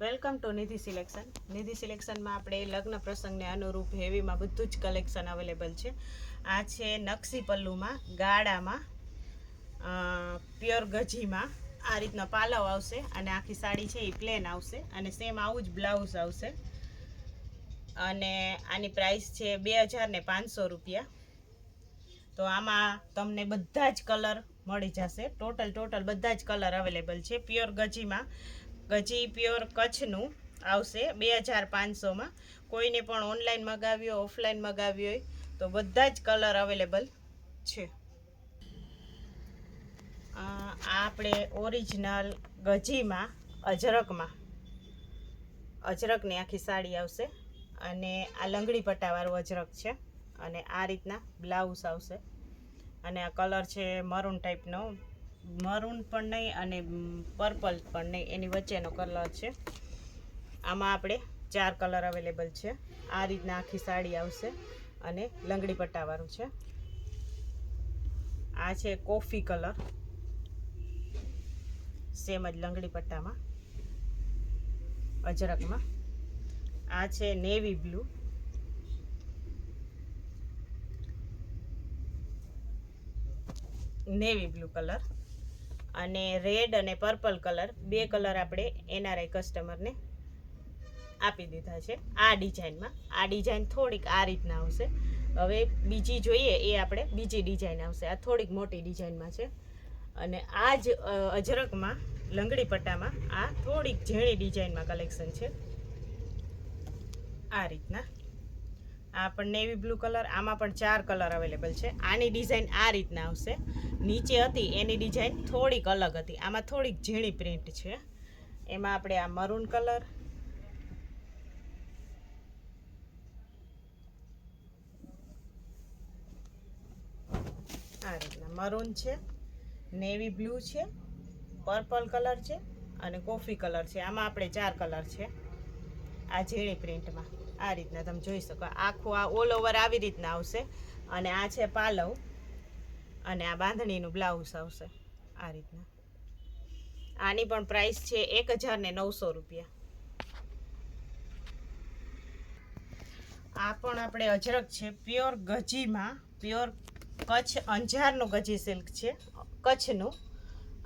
Welcome to Nidhi selection. Nidhi સિલેક્શનમાં આપણે લગ્ન પ્રસંગને અનુરૂપ હેવીમાં બધું જ કલેક્શન અવેલેબલ છે. આ છે નકશી પલ્લુમાં ગાળામાં પ્યોર ગજીમાં. આ રીતનો પાલવ આવશે અને આખી સાડી છે એ પ્લેન આવશે અને સેમ આવું જ બ્લાઉઝ આવશે. અને આની પ્રાઇસ છે બે હજાર ને પાંચસો રૂપિયા. તો આમાં તમને બધા જ કલર મળી જશે. ટોટલ ટોટલ બધા જ કલર અવેલેબલ છે. પ્યોર ગજીમાં ગજી પ્યોર કચ્છનું આવશે બે હજાર પાંચસોમાં. કોઈને પણ ઓનલાઈન મગાવ્યો ઓફલાઈન મગાવ્યો હોય, તો બધા જ કલર અવેલેબલ છે. આપણે ઓરિજિનલ ગજીમાં, અજરકમાં. અજરકની આખી સાડી આવશે અને આ લંગડી પટ્ટાવાળું અજરક છે અને આ રીતના બ્લાઉઝ આવશે. અને આ કલર છે મરૂન ટાઈપનો. મરૂન પણ નહીં અને પર્પલ પણ નહીં. એની વચ્ચેનો કલર છે. આમાં આપણે ચાર કલર અવેલેબલ છે. આ રીતના આખી સાડી આવશે અને લંગડી પટ્ટાવાળું છે. આ છે કોફી કલર. સેમ જ લંગડી પટ્ટામાં, અજરકમાં. આ છે navy blue. Navy blue colour. અને રેડ અને પર્પલ કલર, બે કલર આપણે એનઆરઆઈ કસ્ટમરને આપી દીધા છે આ ડિઝાઇનમાં. આ ડિઝાઇન થોડીક આ રીતના આવશે. હવે બીજી જોઈએ એ આપણે બીજી ડિઝાઇન આવશે. આ થોડીક મોટી ડિઝાઇનમાં છે. અને આ જ અજરકમાં, લંગડી પટ્ટામાં આ થોડીક ઝીણી ડિઝાઇનમાં કલેક્શન છે. આ રીતના. આ પણ નેવી બ્લુ કલર, આમાં પણ ચાર કલર અવેલેબલ છે. આની ડિઝાઇન આ રીતના આવશે. નીચે હતી, એની ડિઝાઇન થોડીક અલગ હતી. આમાં થોડીક ઝીણી પ્રિન્ટ છે. એમાં આપણે આ મરૂન કલર આ રીતના મરૂન છે નેવી બ્લુ છે પર્પલ કલર છે અને કોફી કલર છે. આમાં આપણે ચાર કલર છે આ ઝીણી પ્રિન્ટમાં આ રીતના તમે જોઈ શકો. આખું આ ઓલ ઓવર આવી રીતના આવશે. અને આ છે પાલવ. અને આ બાંધણીનું બ્લાઉઝ આવશે આ રીતના. આની પણ પ્રાઇસ છે એક હજાર ને નવસો રૂપિયા. આ પણ આપણે અજરક છે, પ્યોર ગજીમાં, પ્યોર કચ્છ અંજારનું ગજી સિલ્ક છે, કચ્છનું.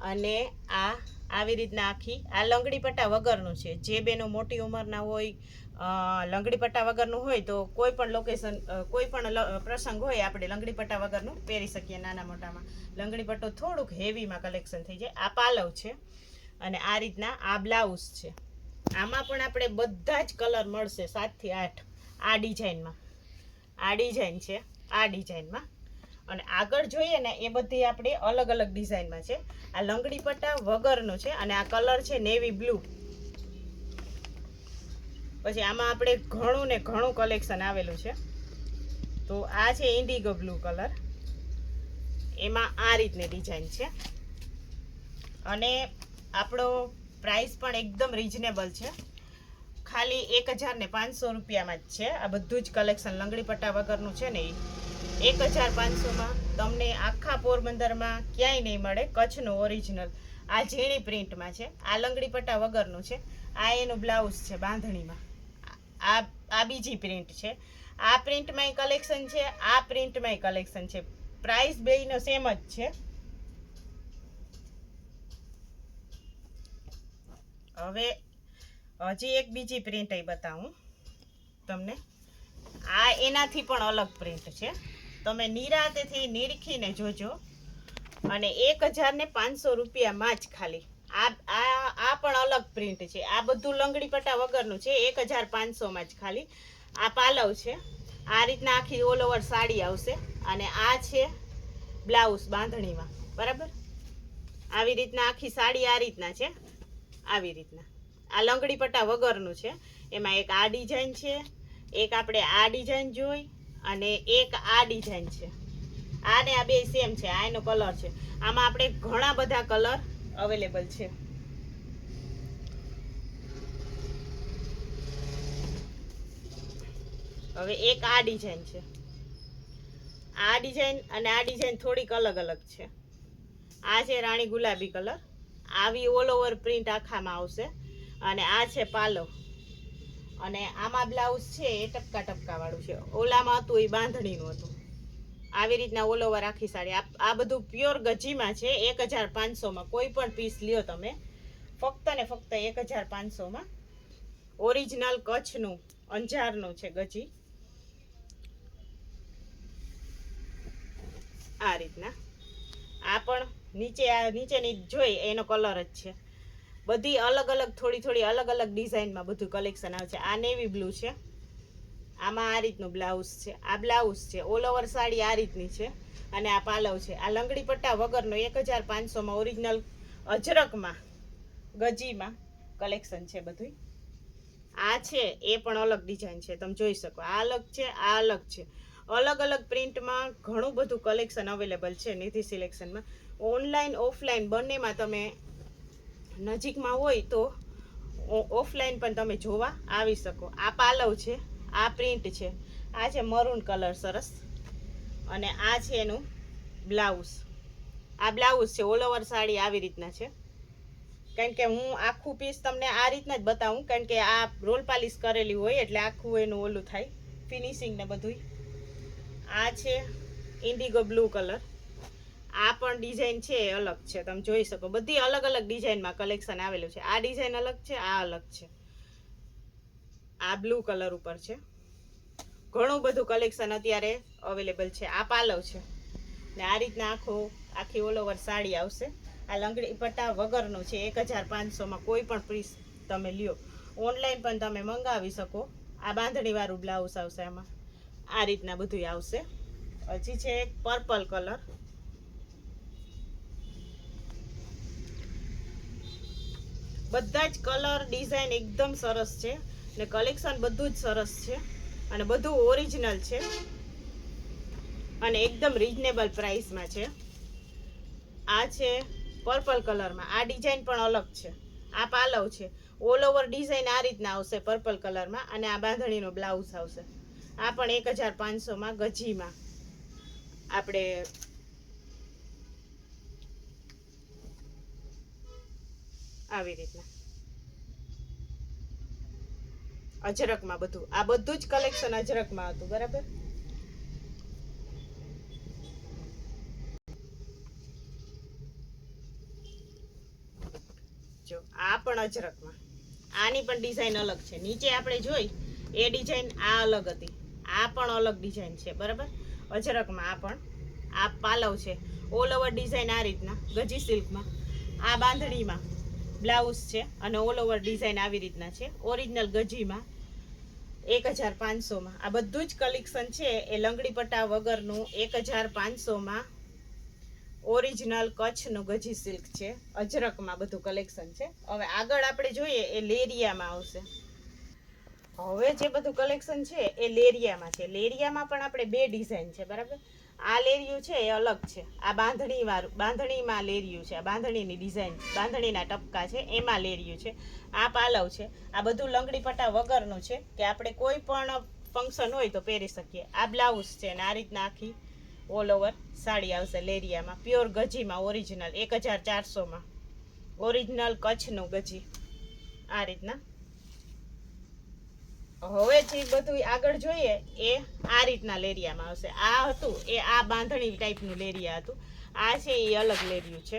અને આ આવી રીતના આખી. આ લંગડી પટ્ટા વગરનું છે. જે બેનો મોટી ઉંમરના હોય લંગડી પટ્ટા વગરનું હોય, તો કોઈ પણ લોકેશન કોઈ પણ પ્રસંગ હોય, આપણે લંગડી પટ્ટા વગરનું પહેરી શકીએ નાના મોટામાં. લંગડી પટ્ટો થોડુંક હેવીમાં કલેક્શન થઈ જાય. આ પાલવ છે અને આ રીતના આ બ્લાઉઝ છે. આમાં પણ આપણે બધા જ કલર મળશે સાતથી આઠ. આ ડિઝાઇનમાં આ ડિઝાઇન છે. આ ડિઝાઇનમાં અને આગળ જોઈએ ને, એ બધી આપણે અલગ અલગ ડિઝાઇનમાં છે. આ લંગડી પટ્ટા વગરનો છે અને આ કલર છે નેવી બ્લુ. પછી આમાં આપણે ઘણું ને ઘણું કલેક્શન આવેલું છે. તો આ છે ઇન્ડિગો બ્લુ કલર. એમાં આ રીતની ડિઝાઇન છે. અને આપણો પ્રાઇસ પણ એકદમ રિઝનેબલ છે. ખાલી એક હજાર ને પાંચસો રૂપિયામાં જ છે. આ બધું જ કલેક્શન લંગડી પટ્ટા વગરનું છે ને એ એક હજાર પાંચસોમાં તમને આખા પોરબંદરમાં ક્યાંય નહીં મળે કચ્છનું ઓરિજિનલ આ ઝીણી પ્રિન્ટમાં છે, આ લંગડી પટ્ટા વગરનું છે, આ એનું બ્લાઉઝ છે બાંધણીમાં. આ આ બીજી પ્રિન્ટ છે. આ પ્રિન્ટમાંય કલેક્શન છે, આ પ્રિન્ટમાંય કલેક્શન છે. પ્રાઇસ બેયનો સેમ જ છે. હવે, હજી એક બીજી પ્રિન્ટ એ બતાવું તમને. આ એનાથી પણ અલગ પ્રિન્ટ છે. તમે નિરાતેથી નિરખીને જોજો. અને એક હજારને પાંચસો રૂપિયામાં જ ખાલી. આ આ આ પણ અલગ પ્રિન્ટ છે. આ બધું લંગડી પટ્ટા વગરનું છે. એક હજાર પાંચસોમાં જ ખાલી. આ પાલવ છે. આ રીતના આખી ઓલ ઓવર સાડી આવશે. અને આ છે બ્લાઉઝ બાંધણીમાં. બરાબર? આવી રીતના આખી સાડી આ રીતના છે. આવી રીતના. આ લંગડી પટ્ટા વગરનું છે. એમાં એક આ ડિઝાઇન છે. એક આપણે આ ડિઝાઇન જોઈ. અને એક આ ડિઝાઇન છે. આ ને આ બે સેમ છે આ એનો કલર છે. આમાં આપણે ઘણા બધા કલર અવેલેબલ છે. હવે એક આ ડિઝાઇન છે. આ ડિઝાઇન અને આ ડિઝાઇન થોડીક અલગ અલગ છે. આ છે રાણી ગુલાબી કલર આવી ઓલ ઓવર પ્રિન્ટ આખામાં આવશે. અને આ છે પાલો. અને આમાં બ્લાઉઝ છે એ ટપકા ટપકા વાળું છે. ઓલામાં હતું, એ બાંધણીનું હતું. આવી રીતના ઓલ ઓવર આખી સાડી. આ બધું પ્યોર ગજીમાં છે, એક હજાર પાંચસોમાં. કોઈ પણ પીસ લ્યો તમે, ફક્ત ને ફક્ત એક હજાર પાંચસોમાં. ઓરિજિનલ કચ્છનું, અંજારનું છે ગજી. આ રીતના. આ પણ નીચે આ નીચેની જોઈ, એનો કલર જ છે. બધી અલગ અલગ, થોડી થોડી અલગ અલગ ડિઝાઇનમાં બધું કલેક્શન આવે છે. આ નેવી બ્લુ છે. આમાં આ રીતનું બ્લાઉઝ છે. આ બ્લાઉઝ છે. ઓલ ઓવર સાડી આ રીતની છે. અને આ પાલવ છે. આ લંગડી પટ્ટા વગરનો એક હજાર પાંચસોમાં ઓરિજિનલ અજરકમાં, ગજીમાં કલેક્શન છે બધું આ છે. એ પણ અલગ ડિઝાઇન છે. તમે જોઈ શકો. આ અલગ છે, આ અલગ છે. અલગ અલગ પ્રિન્ટમાં ઘણું બધું કલેક્શન અવેલેબલ છે. નિધિ સિલેક્શનમાં. ઓનલાઈન ઓફલાઈન બંનેમાં તમે નજીકમાં હોય તો ઓફલાઈન પણ તમે જોવા આવી શકો. આ પાલવ છે, આ પ્રિન્ટ છે, આ છે મરૂન કલર સરસ. અને આ છે એનું બ્લાઉઝ આ બ્લાઉઝ છે ઓલ ઓવર સાડી આવી રીતના છે. કારણ કે હું આખું પીસ તમને આ રીતના જ બતાવું કારણ કે આ રોલ પાલિશ કરેલી હોય એટલે આખું એનું ઓલું થાય ફિનિશિંગ ને બધું આ છે ઇન્ડિગો બ્લુ કલર આ પણ ડિઝાઇન છે, એ અલગ છે. તમે જોઈ શકો. બધી અલગ અલગ ડિઝાઇનમાં કલેક્શન આવેલું છે. આ ડિઝાઇન અલગ છે, આ અલગ છે. આ બ્લુ કલર ઉપર છે. ઘણું બધું કલેક્શન અત્યારે અવેલેબલ છે. આ પાલવ છે. ને આ રીતના આખો, આખી ઓલ ઓવર સાડી આવશે. આ લંગડી પટ્ટા વગરનું છે. એક હજાર પાંચસોમાં કોઈ પણ પીસ તમે લ્યો. ઓનલાઈન પણ તમે મંગાવી શકો. આ બાંધણીવાળું બ્લાઉઝ આવશે આમાં. આ રીતના બધું આવશે. હજી છે એક પર્પલ કલર બધા જ કલર ડિઝાઇન એકદમ સરસ છે. ને કલેક્શન બધું જ સરસ છે. અને બધું ઓરિજિનલ છે. અને એકદમ રિઝનેબલ પ્રાઇસમાં છે. આ છે પર્પલ કલરમાં આ ડિઝાઇન પણ અલગ છે. આ પાલવ છે. ઓલ ઓવર ડિઝાઇન આ રીતના આવશે પર્પલ કલરમાં અને આ બાંધણીનો બ્લાઉઝ આવશે. આ પણ એક હજાર પાંચસોમાં ગજીમાં. આપણે આવી રીતના. અજરકમાં બધું. આ બધું જ કલેક્શન અજરકમાં હતું, બરાબર? જો, આ પણ અજરકમાં. આની પણ ડિઝાઇન અલગ છે. નીચે આપણે જોઈ, એ ડિઝાઇન આ અલગ હતી. આ પણ અલગ ડિઝાઇન છે, બરાબર? અજરકમાં આ પણ. આ પાલવ છે. ઓલ ઓવર ડિઝાઇન આ રીતના. ગજી સિલ્કમાં આ બાંધણીમાં. બ્લાઉઝ છે અને ઓલ ઓવર ડિઝાઇન આવી રીતના છે. ઓરિજિનલ ગજીમાં એક હજાર પાંચસોમાં. આ બધું જ કલેક્શન છે એ લંગડી પટ્ટા વગરનું એક હજાર પાંચસોમાં ઓરિજિનલ કચ્છનું ગજી સિલ્ક છે. અજરકમાં બધું કલેક્શન છે. હવે આગળ આપણે જોઈએ એ લેરિયામાં આવશે. હવે જે બધું કલેક્શન છે એ લેરિયામાં છે. લેરિયામાં પણ આપણે બે ડિઝાઇન છે, બરાબર? આ લેરિયું છે, એ અલગ છે. આ બાંધણી વાળું બાંધણીમાં લેરિયું છે, આ બાંધણીની ડિઝાઇન, બાંધણીના ટપકા છે, એમાં લેરિયું છે. આ પાલવ છે, આ બધું લંગડી પટ્ટા વગરનું છે કે આપણે કોઈ પણ ફંક્શન હોય તો પહેરી શકીએ. આ બ્લાઉઝ છે અને આ રીતના આખી ઓલ ઓવર સાડી આવશે લેરિયામાં. પ્યોર ગજીમાં ઓરિજિનલ એક હજાર ચારસોમાં. ઓરિજિનલ કચ્છનું ગજી. આ રીતના હવે જે બધું આગળ જોઈએ, એ આ રીતના લેરિયામાં આવશે આ હતું, એ આ બાંધણી ટાઈપનું લેરિયા હતું. આ છે, એ અલગ લેરિયું છે.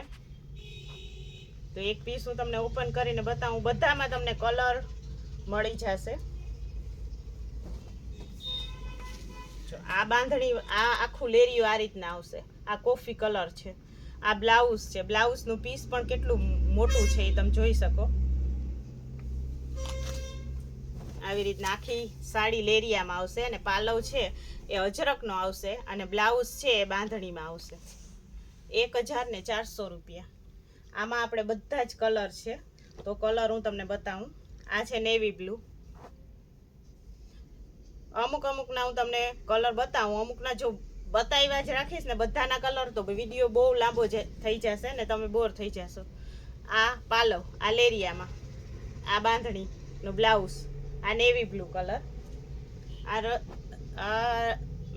તો એક પીસ હું તમને ઓપન કરીને બતાવું. બધામાં તમને કલર મળી જશે. જો, આ બાંધણી, આ આખું લેરિયું આ રીતના આવશે. આ કોફી કલર છે. આ બ્લાઉઝ છે. બ્લાઉઝનું પીસ પણ કેટલું મોટું છે એ તમે જોઈ શકો. આવી રીતના આખી સાડી લેરિયામાં આવશે અને પાલવ છે એ અજરકનો આવશે અને બ્લાઉઝ છે એ બાંધણીમાં આવશે. એક હજાર ને ચારસો રૂપિયા. આમાં આપણે બધા જ કલર છે. તો કલર હું તમને બતાવું. આ છે નેવી બ્લુ. અમુક અમુકના હું તમને કલર બતાવું. અમુકના જો બતાવ્યા જ રાખીશ ને બધાના કલર તો વીડિયો બહુ લાંબો થઈ જશે ને તમે બોર થઈ જશો. આ પાલવ, આ લેરિયામાં. આ બાંધણીનો બ્લાઉઝ. આ નેવી બ્લુ કલર આ આ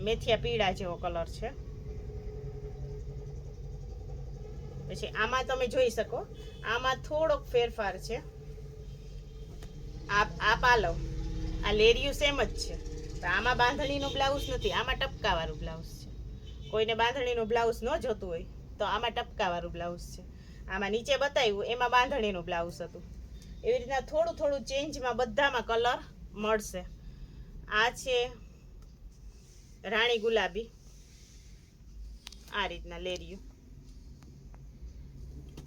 મેથિયા પીળા જેવો કલર છે. પછી આમાં તમે જોઈ શકો, આમાં થોડોક ફેરફાર છે. આ આ પાલવ, આ લેરિયું સેમ જ છે. તો આમાં બાંધણીનું બ્લાઉઝ નથી, આમાં ટપકાવાળું બ્લાઉઝ છે. કોઈને બાંધણીનું બ્લાઉઝ ન જોતું હોય, તો આમાં ટપકાવાળું બ્લાઉઝ છે. આમાં નીચે બતાવ્યું, એમાં બાંધણીનું બ્લાઉઝ હતું. એવી રીતના થોડું થોડું ચેન્જમાં બધામાં કલર મળશે. આ છે રાણી ગુલાબી. આ રીતના લેરિયું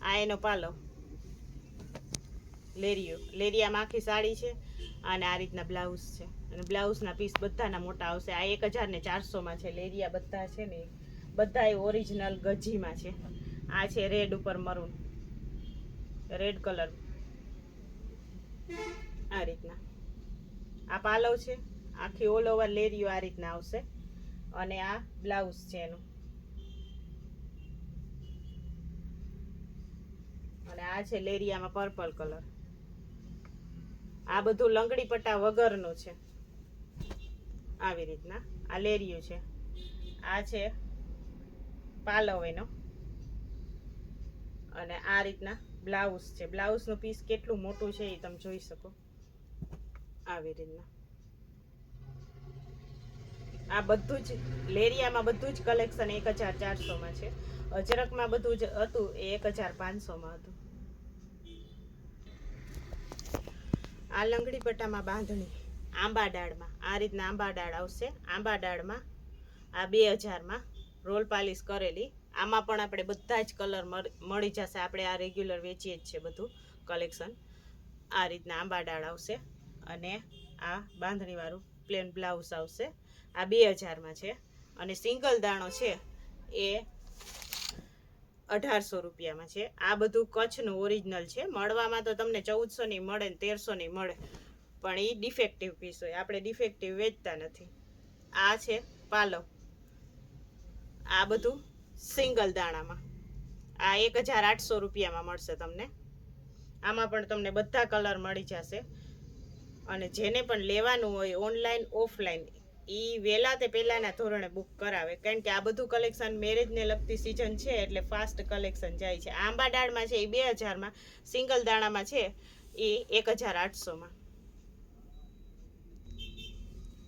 આ એનો પાલવ લેરિયો લેરિયામાં આખી સાડી છે અને આ રીતના બ્લાઉઝ છે. અને બ્લાઉઝના પીસ બધાના મોટા આવશે. આ એક હજાર ને ચારસોમાં છે. લેરિયા બધા છે ને. બધા એ ઓરિજિનલ ગજીમાં છે. આ છે રેડ ઉપર મરૂન. રેડ કલર આ રીતના. આ પાલવ છે, આખી ઓલ ઓવર લેરિયો આ રીતના આવશે. અને આ બ્લાઉઝ છે એનું. અને આ છે લેરિયામાં પર્પલ કલર આ બધું લંગડી પટ્ટા વગરનું છે. આવી રીતના. આ લેરિયું છે. આ છે પાલવ એનો. અને આ રીતના બ્લાઉઝ છે. બ્લાઉઝનું પીસ કેટલું મોટું છે એ તમે જોઈ શકો. આવી રીતના. આ બધું જ, લેરિયામાં બધું જ કલેક્શન એક હજાર ચારસોમાં છે. અજરકમાં બધું જ હતું, એ એક હજાર પાંચસોમાં હતું. આ લંગડી પટ્ટામાં બાંધણી, આંબા ડાળમાં. આ રીતના આંબા ડાળ આવશે. આંબા ડાળમાં આ બે હજારમાં રોલ પાલિશ કરેલી આમાં પણ આપણે બધા જ કલર મળી જશે. આપણે આ રેગ્યુલર વેચીએ જ છે બધું કલેક્શન આ રીતના આંબા ડાળ આવશે અને આ બાંધણીવાળું પ્લેન બ્લાઉઝ આવશે. આ બે હજારમાં છે અને સિંગલ દાણો છે એ અઢારસો રૂપિયામાં છે. આ બધું કચ્છનું ઓરિજિનલ છે. મળવામાં તો તમને ચૌદસો નહીં મળે ને તેરસો નહીં મળે, પણ એ ડિફેક્ટિવ પીસ હોય. આપણે ડિફેક્ટિવ વેચતા નથી. આ છે પાલવ. આ બધું સિંગલ દાણામાં. આ એક હજાર આઠસો રૂપિયામાં મળશે તમને. આમાં પણ તમને બધા કલર મળી જશે. અને જેને પણ લેવાનું હોય ઓનલાઈન, ઓફલાઈન એ વહેલા તે પહેલાંના ધોરણે બુક કરાવે. કારણ કે આ બધું કલેક્શન મેરેજને લગતી સિઝન છે, એટલે ફાસ્ટ કલેક્શન જાય છે. આંબા દાળમાં છે એ બે હજારમાં, સિંગલ દાણામાં છે એ એક હજાર આઠસોમાં.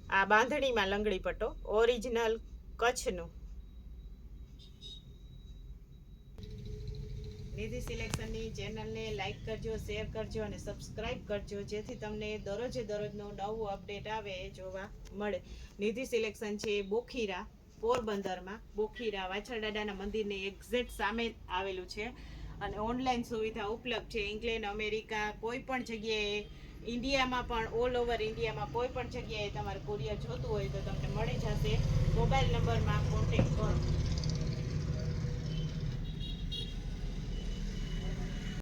આ બાંધણીમાં લંગડી પટ્ટો, ઓરિજિનલ કચ્છનું. નિધિ સિલેક્શનની ચેનલને લાઇક કરજો, શેર કરજો અને સબસ્ક્રાઇબ કરજો, જેથી તમને દરરોજે દરરોજનો નવું અપડેટ આવે જોવા મળે. નિધિ સિલેક્શન છે બોખીરા પોરબંદરમાં. બોખીરા વાછરડાડાના મંદિરને એક્ઝેક્ટ સામે આવેલું છે અને ઓનલાઈન સુવિધા ઉપલબ્ધ છે. ઇંગ્લેન્ડ, અમેરિકા, કોઈ પણ જગ્યાએ, ઇન્ડિયામાં પણ, ઓલ ઓવર ઇન્ડિયામાં કોઈ પણ જગ્યાએ તમારે કુરિયર જોતું હોય તો તમને મળી જશે. મોબાઈલ નંબરમાં કોન્ટેક્ટ કરો.